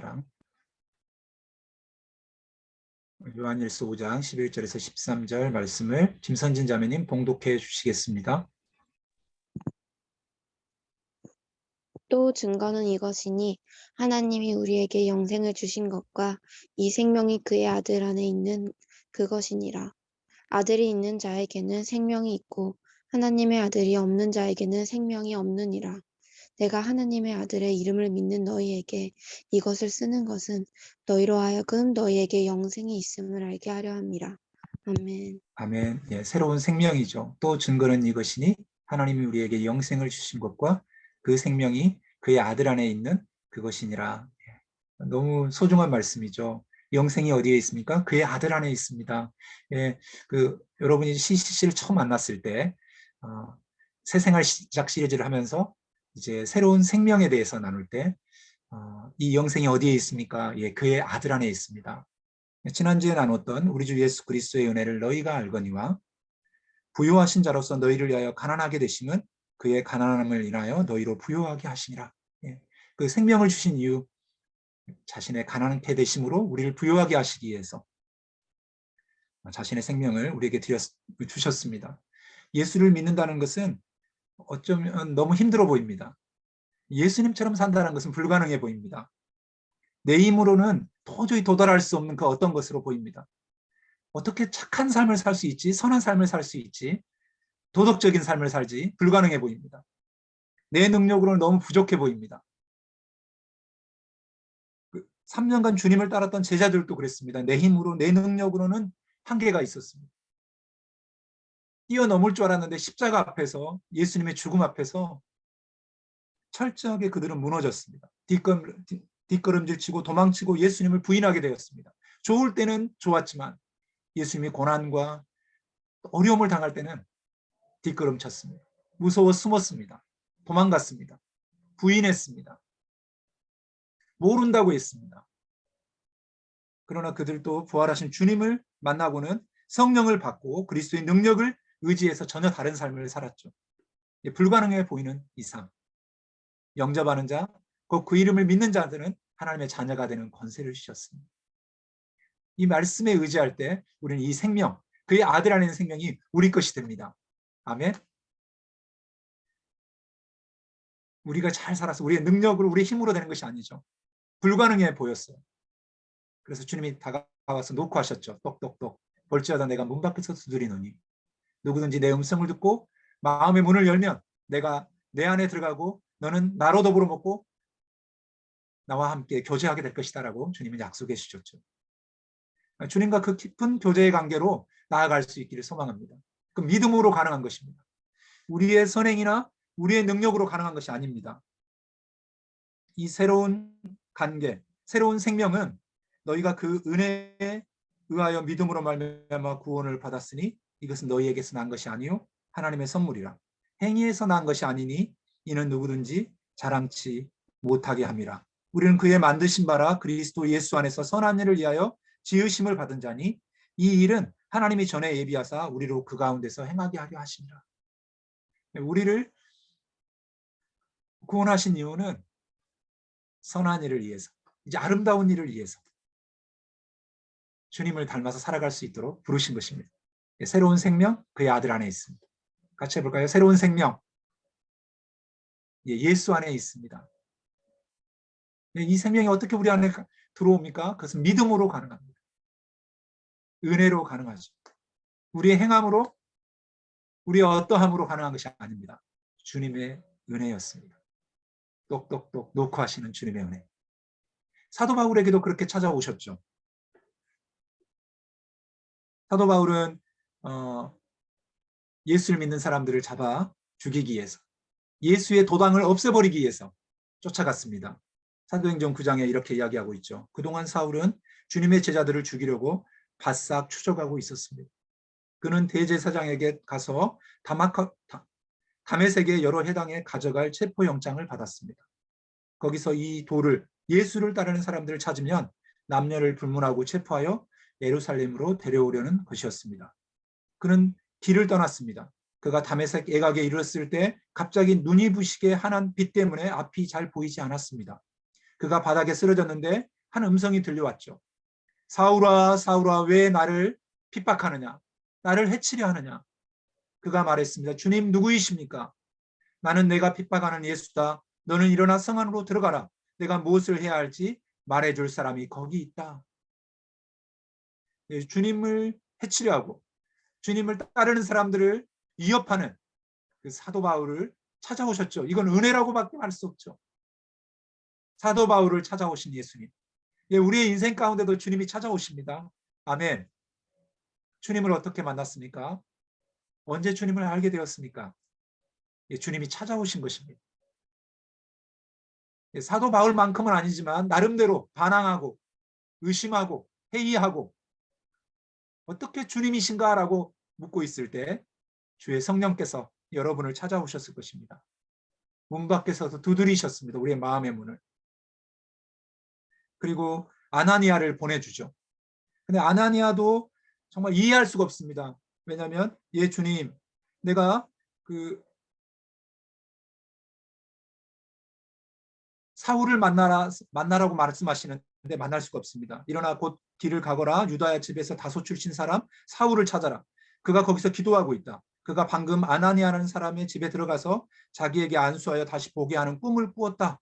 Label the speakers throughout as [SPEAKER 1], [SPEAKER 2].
[SPEAKER 1] 사랑. 요한일서 5장 11절에서 13절 말씀을 김선진 자매님 봉독해 주시겠습니다.
[SPEAKER 2] 또 증거는 이것이니 하나님이 우리에게 영생을 주신 것과 이 생명이 그의 아들 안에 있는 그것이니라. 아들이 있는 자에게는 생명이 있고 하나님의 아들이 없는 자에게는 생명이 없느니라. 내가 하나님의 아들의 이름을 믿는 너희에게 이것을 쓰는 것은 너희로 하여금 너희에게 영생이 있음을 알게 하려 함이라. 아멘.
[SPEAKER 1] 아멘. 예, 새로운 생명이죠. 또 증거는 이것이니 하나님이 우리에게 영생을 주신 것과 그 생명이 그의 아들 안에 있는 그것이니라. 예, 너무 소중한 말씀이죠. 영생이 어디에 있습니까? 그의 아들 안에 있습니다. 예, 그 여러분이 CCC를 처음 만났을 때 어, 새 생활 시작 시리즈를 하면서 이제 새로운 생명에 대해서 나눌 때, 어, 이 영생이 어디에 있습니까? 예, 그의 아들 안에 있습니다. 지난주에 나눴던 우리 주 예수 그리스도의 은혜를 너희가 알거니와 부요하신 자로서 너희를 위하여 가난하게 되심은 그의 가난함을 인하여 너희로 부요하게 하시니라. 예, 그 생명을 주신 이유, 자신의 가난하게 되심으로 우리를 부요하게 하시기 위해서 자신의 생명을 우리에게 드렸, 주셨습니다. 예수를 믿는다는 것은 어쩌면 너무 힘들어 보입니다. 예수님처럼 산다는 것은 불가능해 보입니다. 내 힘으로는 도저히 도달할 수 없는 그 어떤 것으로 보입니다. 어떻게 착한 삶을 살 수 있지? 선한 삶을 살 수 있지? 도덕적인 삶을 살지? 불가능해 보입니다. 내 능력으로는 너무 부족해 보입니다. 3년간 주님을 따랐던 제자들도 그랬습니다. 내 힘으로, 내 능력으로는 한계가 있었습니다. 뛰어넘을 줄 알았는데 십자가 앞에서 예수님의 죽음 앞에서 철저하게 그들은 무너졌습니다. 뒷걸음, 뒷걸음질 치고 도망치고 예수님을 부인하게 되었습니다. 좋을 때는 좋았지만 예수님이 고난과 어려움을 당할 때는 뒷걸음 쳤습니다. 무서워 숨었습니다. 도망갔습니다. 부인했습니다. 모른다고 했습니다. 그러나 그들도 부활하신 주님을 만나고는 성령을 받고 그리스도의 능력을 의지해서 전혀 다른 삶을 살았죠. 불가능해 보이는 이상 영접하는 자, 그, 그 이름을 믿는 자들은 하나님의 자녀가 되는 권세를 주셨습니다. 이 말씀에 의지할 때 우리는 이 생명, 그의 아들 안에 있는 생명이 우리 것이 됩니다. 아멘. 우리가 잘 살아서 우리의 능력으로 우리의 힘으로 되는 것이 아니죠. 불가능해 보였어요. 그래서 주님이 다가와서 놓고 하셨죠. 똑똑똑. 벌지하다 내가 문 밖에서 두드리노니 누구든지 내 음성을 듣고 마음의 문을 열면 내가 내 안에 들어가고 너는 나로 더불어 먹고 나와 함께 교제하게 될 것이다라고 주님은 약속해 주셨죠. 주님과 그 깊은 교제의 관계로 나아갈 수 있기를 소망합니다. 그 믿음으로 가능한 것입니다. 우리의 선행이나 우리의 능력으로 가능한 것이 아닙니다. 이 새로운 관계, 새로운 생명은 너희가 그 은혜에 의하여 믿음으로 말미암아 구원을 받았으니 이것은 너희에게서 난 것이 아니요 하나님의 선물이라. 행위에서 난 것이 아니니 이는 누구든지 자랑치 못하게 함이라. 우리는 그의 만드신 바라 그리스도 예수 안에서 선한 일을 위하여 지으심을 받은 자니 이 일은 하나님이 전에 예비하사 우리로 그 가운데서 행하게 하려 하시니라. 우리를 구원하신 이유는 선한 일을 위해서, 이제 아름다운 일을 위해서 주님을 닮아서 살아갈 수 있도록 부르신 것입니다. 새로운 생명 그의 아들 안에 있습니다. 같이 해볼까요? 새로운 생명 예, 예수 안에 있습니다. 예, 이 생명이 어떻게 우리 안에 들어옵니까? 그것은 믿음으로 가능합니다. 은혜로 가능하죠. 우리의 행함으로 우리의 어떠함으로 가능한 것이 아닙니다. 주님의 은혜였습니다. 똑똑똑 놓고 하시는 주님의 은혜. 사도 바울에게도 그렇게 찾아오셨죠. 사도 바울은 어, 예수를 믿는 사람들을 잡아 죽이기 위해서 예수의 도당을 없애버리기 위해서 쫓아갔습니다. 사도행전 9장에 이렇게 이야기하고 있죠. 그동안 사울은 주님의 제자들을 죽이려고 바싹 추적하고 있었습니다. 그는 대제사장에게 가서 다마카, 다메섹의 여러 해당에 가져갈 체포영장을 받았습니다. 거기서 이 돌을 예수를 따르는 사람들을 찾으면 남녀를 불문하고 체포하여 예루살렘으로 데려오려는 것이었습니다. 그는 길을 떠났습니다. 그가 다메섹 애각에 이르렀을 때 갑자기 눈이 부시게 하난 빛 때문에 앞이 잘 보이지 않았습니다. 그가 바닥에 쓰러졌는데 한 음성이 들려왔죠. 사울아 사울아 왜 나를 핍박하느냐 나를 해치려 하느냐 그가 말했습니다. 주님 누구이십니까? 나는 내가 핍박하는 예수다. 너는 일어나 성 안으로 들어가라. 내가 무엇을 해야 할지 말해줄 사람이 거기 있다. 예, 주님을 해치려 하고 주님을 따르는 사람들을 위협하는 그 사도 바울을 찾아오셨죠. 이건 은혜라고밖에 할수 없죠. 사도 바울을 찾아오신 예수님. 예, 우리의 인생 가운데도 주님이 찾아오십니다. 아멘. 주님을 어떻게 만났습니까? 언제 주님을 알게 되었습니까? 예, 주님이 찾아오신 것입니다. 예, 사도 바울만큼은 아니지만 나름대로 반항하고 의심하고 회의하고 어떻게 주님이신가 라고 묻고 있을 때 주의 성령께서 여러분을 찾아오셨을 것입니다. 문 밖에서도 두드리셨습니다. 우리의 마음의 문을. 그리고 아나니아를 보내주죠. 근데 아나니아도 정말 이해할 수가 없습니다. 왜냐하면 예 주님 내가 그 사울을 만나라 만나라고 말씀하시는 데 만날 수가 없습니다. 일어나 곧 길을 가거라 유다야 집에서 다소 출신 사람 사울을 찾아라. 그가 거기서 기도하고 있다. 그가 방금 아나니아라는 사람의 집에 들어가서 자기에게 안수하여 다시 보게 하는 꿈을 꾸었다.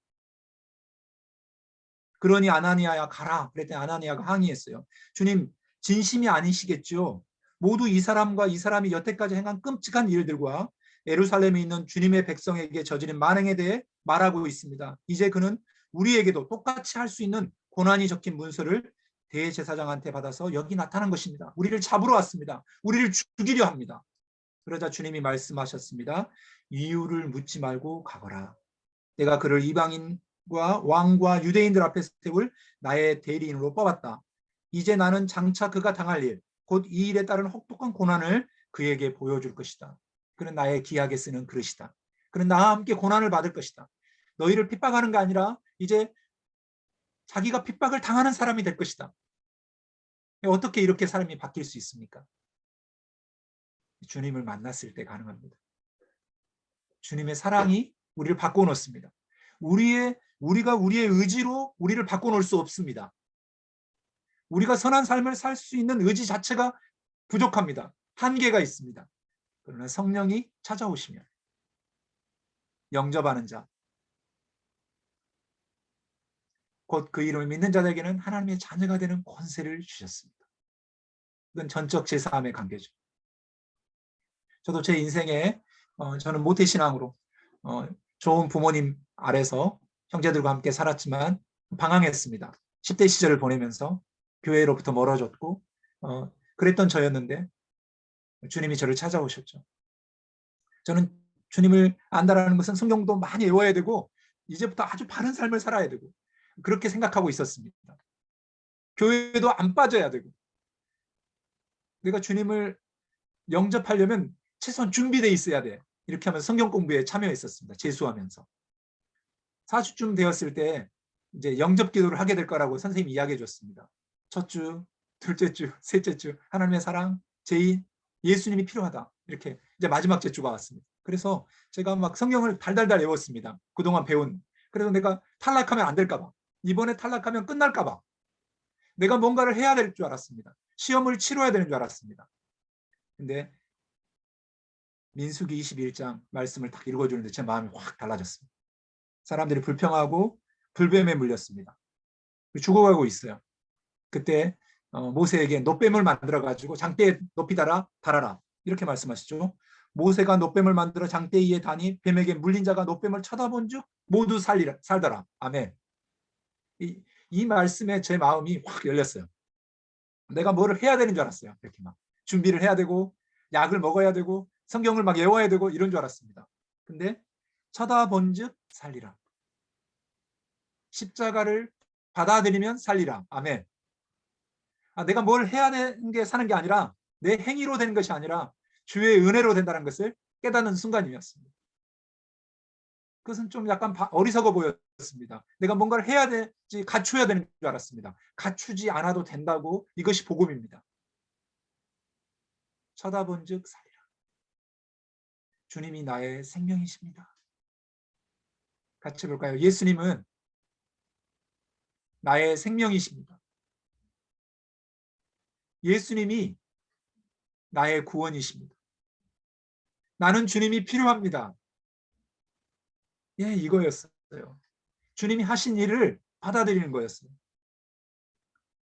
[SPEAKER 1] 그러니 아나니아야 가라. 그랬더니 아나니아가 항의했어요. 주님 진심이 아니시겠죠. 모두 이 사람과 이 사람이 여태까지 행한 끔찍한 일들과 예루살렘에 있는 주님의 백성에게 저지른 만행에 대해 말하고 있습니다. 이제 그는 우리에게도 똑같이 할 수 있는 고난이 적힌 문서를 대제사장한테 받아서 여기 나타난 것입니다. 우리를 잡으러 왔습니다. 우리를 죽이려 합니다. 그러자 주님이 말씀하셨습니다. 이유를 묻지 말고 가거라. 내가 그를 이방인과 왕과 유대인들 앞에 세울 나의 대리인으로 뽑았다. 이제 나는 장차 그가 당할 일, 곧 이 일에 따른 혹독한 고난을 그에게 보여줄 것이다. 그는 나의 기하게 쓰는 그릇이다. 그는 나와 함께 고난을 받을 것이다. 너희를 핍박하는 게 아니라 이제 자기가 핍박을 당하는 사람이 될 것이다. 어떻게 이렇게 사람이 바뀔 수 있습니까? 주님을 만났을 때 가능합니다. 주님의 사랑이 우리를 바꿔놓습니다. 우리의 우리가 우리의 의지로 우리를 바꿔놓을 수 없습니다. 우리가 선한 삶을 살 수 있는 의지 자체가 부족합니다. 한계가 있습니다. 그러나 성령이 찾아오시면 영접하는 자, 곧 그 이름을 믿는 자들에게는 하나님의 자녀가 되는 권세를 주셨습니다. 이건 전적 제3의 관계죠. 저도 제 인생에 어, 저는 모태신앙으로 어, 좋은 부모님 아래서 형제들과 함께 살았지만 방황했습니다. 10대 시절을 보내면서 교회로부터 멀어졌고 어, 그랬던 저였는데 주님이 저를 찾아오셨죠. 저는 주님을 안다라는 것은 성경도 많이 외워야 되고 이제부터 아주 바른 삶을 살아야 되고 그렇게 생각하고 있었습니다. 교회도 안 빠져야 되고 내가 주님을 영접하려면 최소한 준비돼 있어야 돼. 이렇게 하면 성경 공부에 참여했었습니다. 재수하면서. 40쯤 되었을 때 이제 영접 기도를 하게 될 거라고 선생님이 이야기해 줬습니다. 첫 주, 둘째 주, 셋째 주, 하나님의 사랑, 제인, 예수님이 필요하다. 이렇게 이제 마지막 제 주가 왔습니다. 그래서 제가 막 성경을 달달달 외웠습니다. 그동안 배운. 그래서 내가 탈락하면 안 될까 봐. 이번에 탈락하면 끝날까 봐. 내가 뭔가를 해야 될 줄 알았습니다. 시험을 치러야 되는 줄 알았습니다. 근데 민수기 21장 말씀을 딱 읽어주는데 제 마음이 확 달라졌습니다. 사람들이 불평하고 불뱀에 물렸습니다. 죽어가고 있어요. 그때 어, 모세에게 노뱀을 만들어 가지고 장대에 높이 달아 달아라 이렇게 말씀하시죠. 모세가 노뱀을 만들어 장대 위에 다니 뱀에게 물린 자가 노뱀을 쳐다본즉 모두 살리라 살더라. 아멘. 이, 이 말씀에 제 마음이 확 열렸어요. 내가 뭐를 해야 되는 줄 알았어요. 이렇게 막 준비를 해야 되고 약을 먹어야 되고 성경을 막 외워야 되고 이런 줄 알았습니다. 근데 쳐다본즉 살리라. 십자가를 받아들이면 살리라. 아멘. 아, 내가 뭘 해야 되는 게 사는 게 아니라 내 행위로 되는 것이 아니라 주의 은혜로 된다는 것을 깨닫는 순간이었습니다. 그것은 좀 약간 어리석어 보였습니다. 내가 뭔가를 해야 되지 갖춰야 되는 줄 알았습니다. 갖추지 않아도 된다고 이것이 복음입니다. 쳐다본즉 살리라. 주님이 나의 생명이십니다. 같이 볼까요? 예수님은 나의 생명이십니다. 예수님이 나의 구원이십니다. 나는 주님이 필요합니다. 예, 이거였어요. 주님이 하신 일을 받아들이는 거였어요.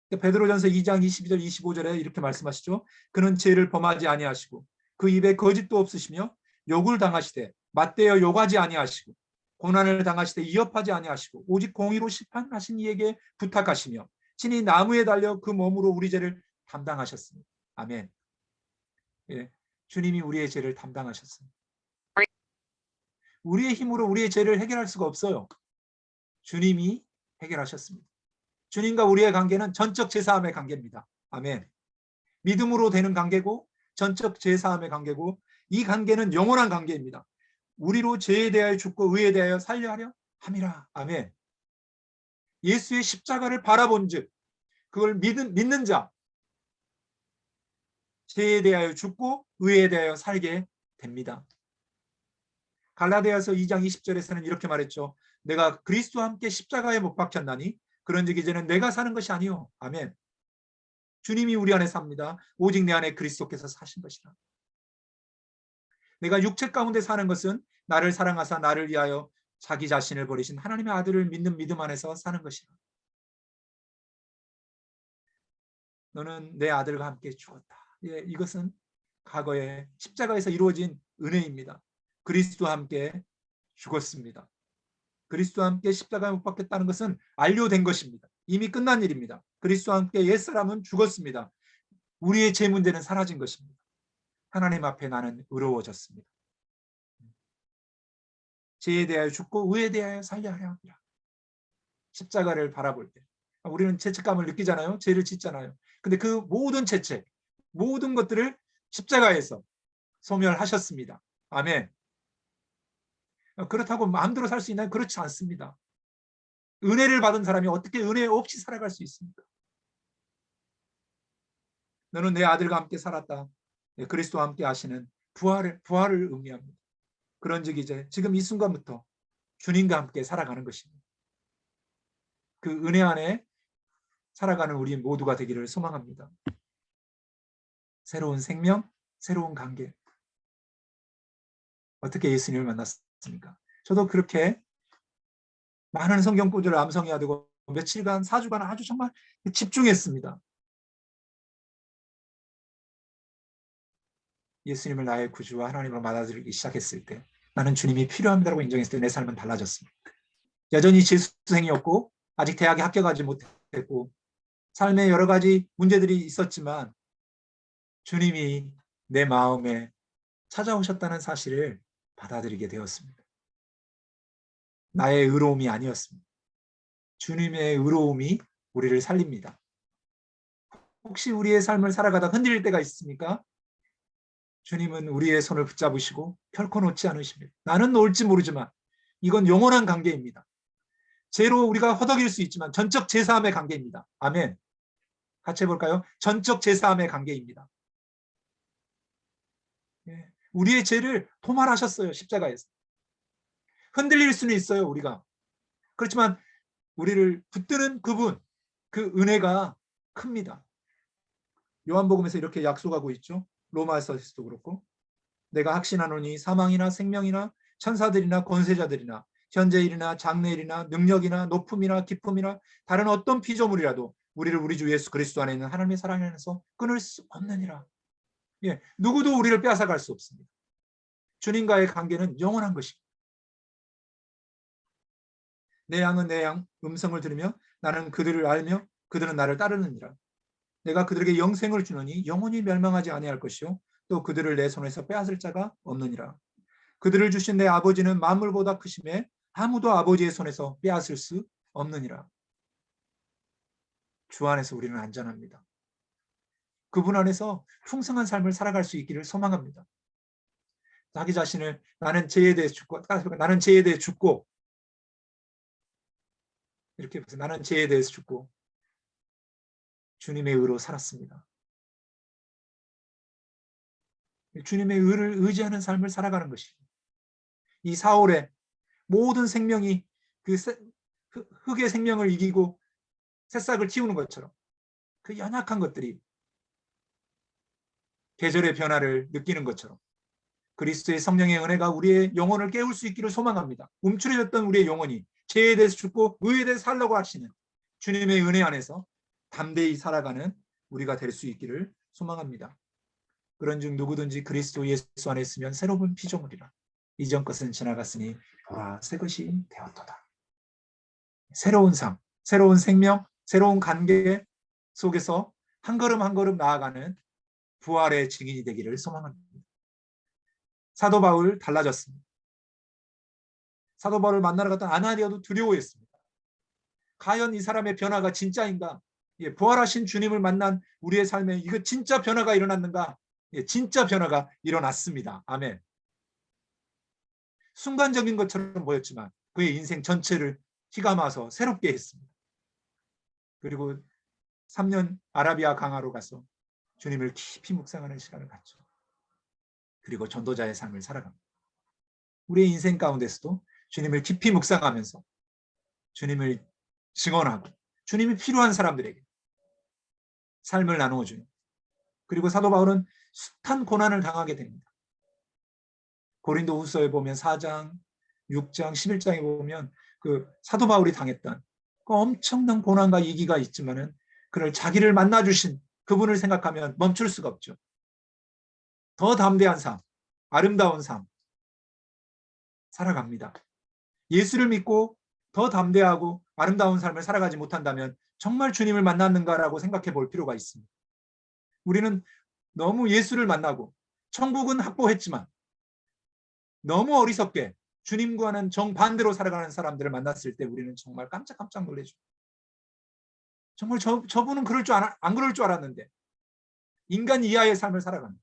[SPEAKER 1] 베드로전서 2장 22절 25절에 이렇게 말씀하시죠. 그는 죄를 범하지 아니하시고 그 입에 거짓도 없으시며 욕을 당하시되 맞대어 욕하지 아니하시고 고난을 당하시되 이업하지 아니하시고 오직 공의로 심판하신 이에게 부탁하시며 친히 나무에 달려 그 몸으로 우리 죄를 담당하셨습니다. 아멘. 예, 주님이 우리의 죄를 담당하셨습니다. 우리의 힘으로 우리의 죄를 해결할 수가 없어요. 주님이 해결하셨습니다. 주님과 우리의 관계는 전적 제사함의 관계입니다. 아멘. 믿음으로 되는 관계고 전적 제사함의 관계고 이 관계는 영원한 관계입니다. 우리로 죄에 대하여 죽고 의에 대하여 살려 하려 함이라. 아멘. 예수의 십자가를 바라본즉 그걸 믿는, 믿는 자 죄에 대하여 죽고 의에 대하여 살게 됩니다. 갈라디아서 2장 20절에서는 이렇게 말했죠. 내가 그리스도와 함께 십자가에 못 박혔나니 그런즉 이제는 내가 사는 것이 아니요. 아멘. 주님이 우리 안에 삽니다. 오직 내 안에 그리스도께서 사신 것이라. 내가 육체 가운데 사는 것은 나를 사랑하사 나를 위하여 자기 자신을 버리신 하나님의 아들을 믿는 믿음 안에서 사는 것이라. 너는 내 아들과 함께 죽었다. 예, 이것은 과거에 십자가에서 이루어진 은혜입니다. 그리스도와 함께 죽었습니다. 그리스도와 함께 십자가에 못 박혔다는 것은 완료된 것입니다. 이미 끝난 일입니다. 그리스도와 함께 옛사람은 죽었습니다. 우리의 죄 문제는 사라진 것입니다. 하나님 앞에 나는 의로워졌습니다. 죄에 대하여 죽고 의에 대하여 살려 하려 합니다. 십자가를 바라볼 때 우리는 죄책감을 느끼잖아요. 죄를 짓잖아요. 근데 그 모든 죄책, 모든 것들을 십자가에서 소멸하셨습니다. 아멘. 그렇다고 마음대로 살 수 있나요? 그렇지 않습니다. 은혜를 받은 사람이 어떻게 은혜 없이 살아갈 수 있습니까? 너는 내 아들과 함께 살았다. 네, 그리스도와 함께 하시는 부활을 부활을 의미합니다. 그런 즉 이제 지금 이 순간부터 주님과 함께 살아가는 것입니다. 그 은혜 안에 살아가는 우리 모두가 되기를 소망합니다. 새로운 생명, 새로운 관계. 어떻게 예수님을 만났습니까? 저도 그렇게 많은 성경 구절을 암송해야 되고 며칠간, 4주간 아주 정말 집중했습니다. 예수님을 나의 구주와 하나님으로 받아들이기 시작했을 때 나는 주님이 필요합니다라고 인정했을 때 내 삶은 달라졌습니다. 여전히 재수생이었고 아직 대학에 합격하지 못했고 삶에 여러 가지 문제들이 있었지만 주님이 내 마음에 찾아오셨다는 사실을 받아들이게 되었습니다. 나의 의로움이 아니었습니다. 주님의 의로움이 우리를 살립니다. 혹시 우리의 삶을 살아가다 흔들릴 때가 있습니까? 주님은 우리의 손을 붙잡으시고 결코 놓지 않으십니다. 나는 놓을지 모르지만 이건 영원한 관계입니다. 죄로 우리가 허덕일 수 있지만 전적 제사함의 관계입니다. 아멘. 같이 해볼까요? 전적 제사함의 관계입니다. 예, 우리의 죄를 도말하셨어요. 십자가에서. 흔들릴 수는 있어요. 우리가. 그렇지만 우리를 붙드는 그분, 그 은혜가 큽니다. 요한복음에서 이렇게 약속하고 있죠. 로마서에서도 그렇고 내가 확신하노니 사망이나 생명이나 천사들이나 권세자들이나 현재일이나 장래일이나 능력이나 높음이나 기쁨이나 다른 어떤 피조물이라도 우리를 우리 주 예수 그리스도 안에 있는 하나님의 사랑 안에서 끊을 수 없느니라. 예, 누구도 우리를 빼앗아갈 수 없습니다. 주님과의 관계는 영원한 것입니다. 내 양은 내 양 음성을 들으며 나는 그들을 알며 그들은 나를 따르느니라. 내가 그들에게 영생을 주노니 영원히 멸망하지 아니할 것이요 또 그들을 내 손에서 빼앗을 자가 없느니라. 그들을 주신 내 아버지는 만물보다 크심에 아무도 아버지의 손에서 빼앗을 수 없느니라. 주 안에서 우리는 안전합니다. 그분 안에서 풍성한 삶을 살아갈 수 있기를 소망합니다. 자기 자신을 나는 죄에 대해 죽고 나는 죄에 대해 죽고 이렇게 해서 나는 죄에 대해서 죽고 주님의 의로 살았습니다. 주님의 의를 의지하는 삶을 살아가는 것입니다. 이 사월에 모든 생명이 그 흑의 생명을 이기고 새싹을 틔우는 것처럼 그 연약한 것들이 계절의 변화를 느끼는 것처럼 그리스도의 성령의 은혜가 우리의 영혼을 깨울 수 있기를 소망합니다. 움츠려졌던 우리의 영혼이 죄에 대해서 죽고 의에 대해서 살라고 하시는 주님의 은혜 안에서 담대히 살아가는 우리가 될 수 있기를 소망합니다. 그런즉 누구든지 그리스도 예수 안에 있으면 새로운 피조물이라 이전 것은 지나갔으니 보라 새 것이 되었도다. 새로운 삶, 새로운 생명, 새로운 관계 속에서 한 걸음 한 걸음 나아가는 부활의 증인이 되기를 소망합니다. 사도 바울 달라졌습니다. 사도 바울을 만나러 갔던 아나니아도 두려워했습니다. 과연 이 사람의 변화가 진짜인가? 예, 부활하신 주님을 만난 우리의 삶에 이거 진짜 변화가 일어났는가? 예, 진짜 변화가 일어났습니다. 아멘. 순간적인 것처럼 보였지만 그의 인생 전체를 휘감아서 새롭게 했습니다. 그리고 3년 아라비아 강화로 가서 주님을 깊이 묵상하는 시간을 갖죠. 그리고 전도자의 삶을 살아갑니다. 우리의 인생 가운데서도 주님을 깊이 묵상하면서 주님을 증언하고 주님이 필요한 사람들에게 삶을 나누어 주는 그리고 사도 바울은 숱한 고난을 당하게 됩니다. 고린도 후서에 보면 4장, 6장, 11장에 보면 그 사도 바울이 당했던 그 엄청난 고난과 이기가 있지만은 그를 자기를 만나 주신 그분을 생각하면 멈출 수가 없죠. 더 담대한 삶, 아름다운 삶 살아갑니다. 예수를 믿고 더 담대하고 아름다운 삶을 살아가지 못한다면 정말 주님을 만났는가라고 생각해 볼 필요가 있습니다. 우리는 너무 예수를 만나고 천국은 확보했지만 너무 어리석게 주님과는 정반대로 살아가는 사람들을 만났을 때 우리는 정말 깜짝깜짝 놀래죠. 정말 저, 저분은 그럴 줄 안, 안 그럴 줄 알았는데. 인간 이하의 삶을 살아가는.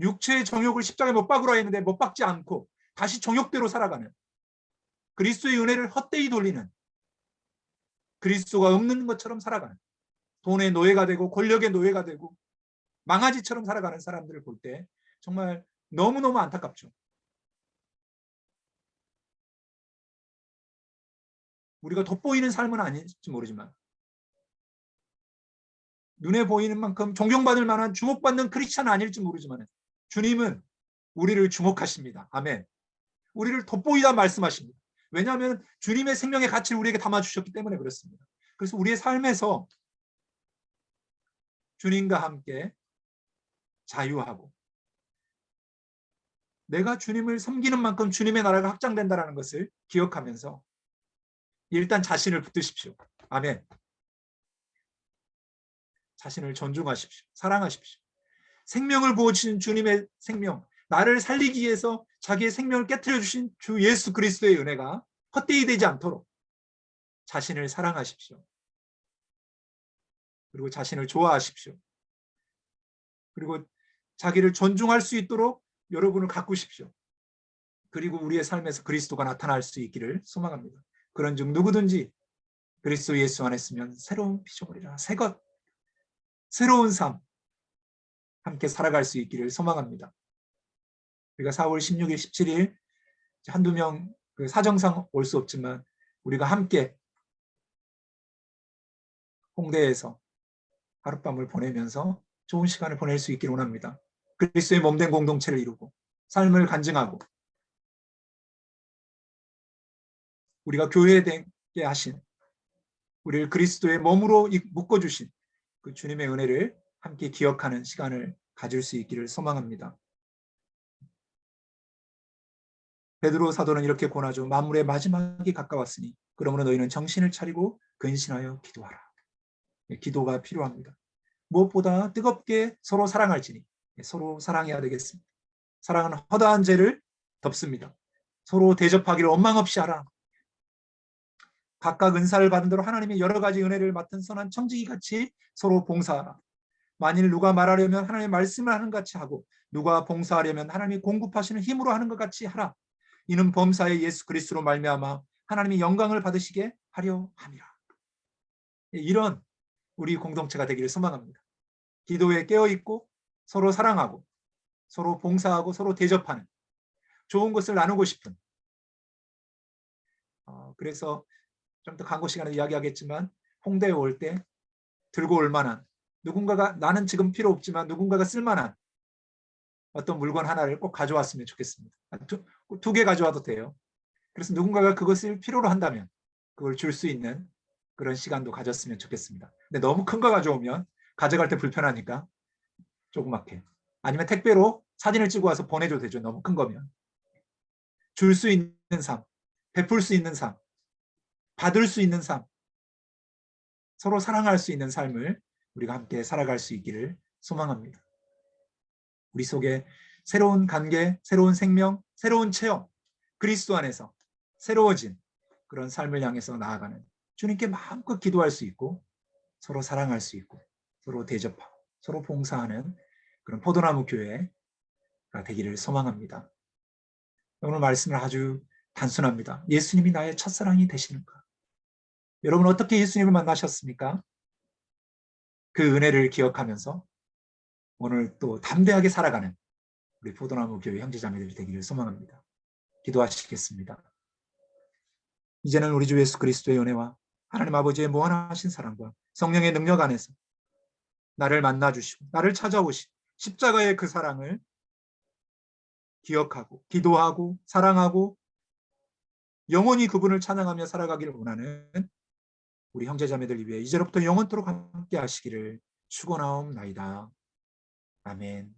[SPEAKER 1] 육체의 정욕을 십자가에 못 박으라 했는데 못 박지 않고 다시 정욕대로 살아가는. 그리스도의 은혜를 헛되이 돌리는. 그리스도가 없는 것처럼 살아가는. 돈의 노예가 되고 권력의 노예가 되고 망아지처럼 살아가는 사람들을 볼 때 정말 너무너무 안타깝죠. 우리가 돋보이는 삶은 아닐지 모르지만 눈에 보이는 만큼 존경받을 만한 주목받는 크리스찬 아닐지 모르지만 주님은 우리를 주목하십니다. 아멘. 우리를 돋보이다 말씀하십니다. 왜냐하면 주님의 생명의 가치를 우리에게 담아주셨기 때문에 그렇습니다. 그래서 우리의 삶에서 주님과 함께 자유하고 내가 주님을 섬기는 만큼 주님의 나라가 확장된다는 것을 기억하면서 일단 자신을 붙드십시오. 아멘. 자신을 존중하십시오. 사랑하십시오. 생명을 부어주신 주님의 생명, 나를 살리기 위해서 자기의 생명을 깨뜨려 주신 주 예수 그리스도의 은혜가 헛되이 되지 않도록 자신을 사랑하십시오. 그리고 자신을 좋아하십시오. 그리고 자기를 존중할 수 있도록 여러분을 가꾸십시오. 그리고 우리의 삶에서 그리스도가 나타날 수 있기를 소망합니다. 그런즉 누구든지 그리스도 예수 안에 있으면 새로운 피조물이라 새것 새로운 삶 함께 살아갈 수 있기를 소망합니다. 우리가 4월 16일, 17일 한두 명그 사정상 올 수 없지만 우리가 함께 홍대에서 하룻밤을 보내면서 좋은 시간을 보낼 수 있기를 원합니다. 그리스도의 몸된 공동체를 이루고 삶을 간증하고 우리가 교회에 되게 하신 우리를 그리스도의 몸으로 묶어 주신 그 주님의 은혜를 함께 기억하는 시간을 가질 수 있기를 소망합니다. 베드로 사도는 이렇게 권하죠. 만물의 마지막이 가까웠으니 그러므로 너희는 정신을 차리고 근신하여 기도하라. 예, 기도가 필요합니다. 무엇보다 뜨겁게 서로 사랑할지니 예, 서로 사랑해야 되겠습니다. 사랑은 허다한 죄를 덮습니다. 서로 대접하기를 원망 없이 하라. 각각 은사를 받은 대로 하나님의 여러 가지 은혜를 맡은 선한 청지기 같이 서로 봉사하라. 만일 누가 말하려면 하나님의 말씀을 하는 것 같이 하고 누가 봉사하려면 하나님이 공급하시는 힘으로 하는 것 같이 하라. 이는 범사의 예수 그리스도로 말미암아 하나님의 영광을 받으시게 하려 함이라. 예, 이런 우리 공동체가 되기를 소망합니다. 기도에 깨어 있고 서로 사랑하고 서로 봉사하고 서로 대접하는 좋은 것을 나누고 싶은 어, 그래서 좀 더 광고 시간에 이야기하겠지만 홍대에 올 때 들고 올 만한 누군가가 나는 지금 필요 없지만 누군가가 쓸 만한 어떤 물건 하나를 꼭 가져왔으면 좋겠습니다. 두 개 가져와도 돼요. 그래서 누군가가 그것을 필요로 한다면 그걸 줄 수 있는 그런 시간도 가졌으면 좋겠습니다. 근데 너무 큰 거 가져오면 가져갈 때 불편하니까 조그맣게 아니면 택배로 사진을 찍어 와서 보내줘도 되죠. 너무 큰 거면 줄 수 있는 삶, 베풀 수 있는 삶, 받을 수 있는 삶, 서로 사랑할 수 있는 삶을 우리가 함께 살아갈 수 있기를 소망합니다. 우리 속에 새로운 관계, 새로운 생명, 새로운 체험, 그리스도 안에서 새로워진 그런 삶을 향해서 나아가는 주님께 마음껏 기도할 수 있고 서로 사랑할 수 있고 서로 대접하고 서로 봉사하는 그런 포도나무 교회가 되기를 소망합니다. 오늘 말씀은 아주 단순합니다. 예수님이 나의 첫사랑이 되시는가? 여러분 어떻게 예수님을 만나셨습니까? 그 은혜를 기억하면서 오늘 또 담대하게 살아가는 우리 포도나무 교회 형제자매들이 되기를 소망합니다. 기도하시겠습니다. 이제는 우리 주 예수 그리스도의 은혜와 하나님 아버지의 무한하신 사랑과 성령의 능력 안에서 나를 만나 주시고 나를 찾아오시 십자가의 그 사랑을 기억하고 기도하고 사랑하고 영원히 그분을 찬양하며 살아가기를 원하는 우리 형제자매들 위해 이제로부터 영원토록 함께 하시기를 축원하옵나이다. 아멘.